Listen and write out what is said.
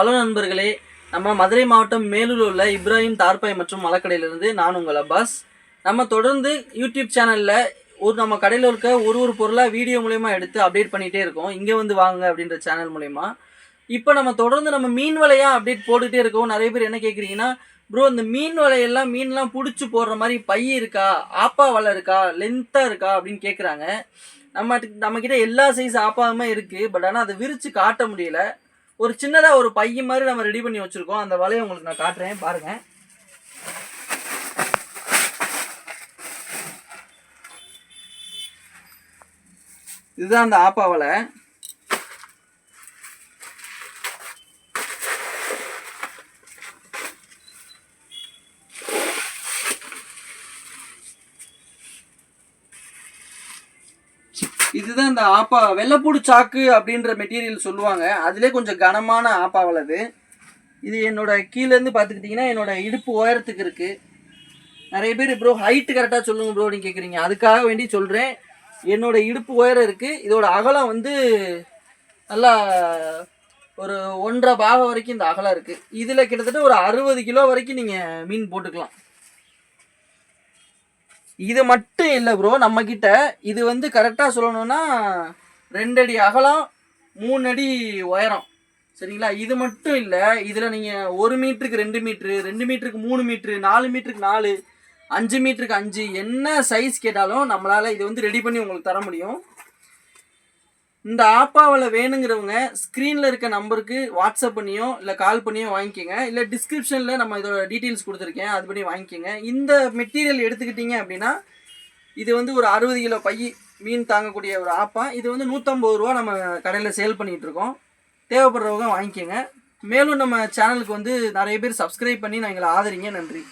Hello நண்பர்களே நம்ம மதுரை மாவட்டம் மேலூர் உள்ள இப்ராஹிம் தார்பாய் மற்றும் மலக்கடையிலிருந்து நான் உங்கள் அப்பாஸ். நம்ம தொடர்ந்து யூடியூப் சேனலில் ஒரு நம்ம கடையில் இருக்க ஒரு ஒரு பொருளாக வீடியோ மூலயமா எடுத்து அப்டேட் பண்ணிகிட்டே இருக்கோம். இங்கே வந்து வாங்க அப்படின்ற சேனல் மூலயமா. இப்போ நம்ம தொடர்ந்து நம்ம மீன் வலையாக அப்டேட் போட்டுகிட்டே இருக்கோம். நிறைய பேர் என்ன கேட்குறீங்கன்னா ப்ரோ இந்த மீன் வலையெல்லாம் மீன்லாம் பிடிச்சி போடுற மாதிரி பை இருக்கா? ஆப்பா வலை இருக்கா? லென்த்தாக இருக்கா? அப்படின்னு கேட்குறாங்க நம்ம நம்மக்கிட்ட எல்லா சைஸ் ஆப்பாவுமே இருக்குது பட் ஆனால் அதை விரித்து காட்ட முடியல. ஒரு சின்னதாக ஒரு பைய மாதிரி நம்ம ரெடி பண்ணி வச்சுருக்கோம். அந்த வலையை உங்களுக்கு நான் காட்டுறேன். பாருங்கள் இதுதான் அந்த ஆப்பா வலை. இதுதான் இந்த ஆப்பா வெள்ளைப்பூடு சாக்கு அப்படின்ற மெட்டீரியல் சொல்லுவாங்க. அதிலே கொஞ்சம் கனமான ஆப்பா அது. இது என்னோட கீழேருந்து பார்த்துக்கிட்டிங்கன்னா என்னோட இடுப்பு உயரத்துக்கு இருக்குது நிறைய பேர் ப்ரோ ஹைட்டு கரெக்டாக சொல்லுங்கள் ப்ரோ நீங்கள் கேட்குறீங்க அதுக்காக வேண்டி சொல்கிறேன் என்னோட இடுப்பு உயரம் இருக்குது இதோட அகலம் வந்து நல்லா ஒரு ஒன்றரை பாகம் வரைக்கும் இந்த அகலம் இருக்குது இதில் கிட்டத்தட்ட ஒரு அறுபது கிலோ வரைக்கும் நீங்கள் மீன் போட்டுக்கலாம். இது மட்டும் இல்லை ப்ரோ நம்மக்கிட்ட இது வந்து கரெக்டாக சொல்லணும்னா ரெண்டு அடி அகலம் மூணு அடி உயரம். சரிங்களா? இது மட்டும் இல்லை இதில் நீங்கள் ஒரு மீட்டருக்கு ரெண்டு மீட்ரு ரெண்டு மீட்டருக்கு மூணு மீட்ரு நாலு மீட்டருக்கு நாலு அஞ்சு மீட்டருக்கு அஞ்சு என்ன சைஸ் கேட்டாலும் நம்மளால் இது வந்து ரெடி பண்ணி உங்களுக்கு தர முடியும். இந்த ஆப்பாவில் வேணுங்கிறவங்க ஸ்க்ரீனில் இருக்க நம்பருக்கு வாட்ஸ்அப் பண்ணியோ இல்லை கால் பண்ணியோ வாங்கிக்கோங்க. இல்லை டிஸ்கிரிப்ஷனில் நம்ம இதோட டீட்டெயில்ஸ் கொடுத்துருக்கேன். அது பண்ணி வாங்கிக்கோங்க. இந்த மெட்டீரியல் எடுத்துக்கிட்டிங்க அப்படின்னா இது வந்து ஒரு அறுபது கிலோ பை மீன் தாங்கக்கூடிய ஒரு ஆப்பா இது வந்து நூற்றம்பது ரூபா நம்ம கடையில் சேல் பண்ணிகிட்டு இருக்கோம். தேவைப்படுறவங்க வாங்கிக்கோங்க. மேலும் நம்ம சேனலுக்கு வந்து நிறைய பேர் சப்ஸ்கிரைப் பண்ணி நான் எங்களை ஆதரிங்க. நன்றி.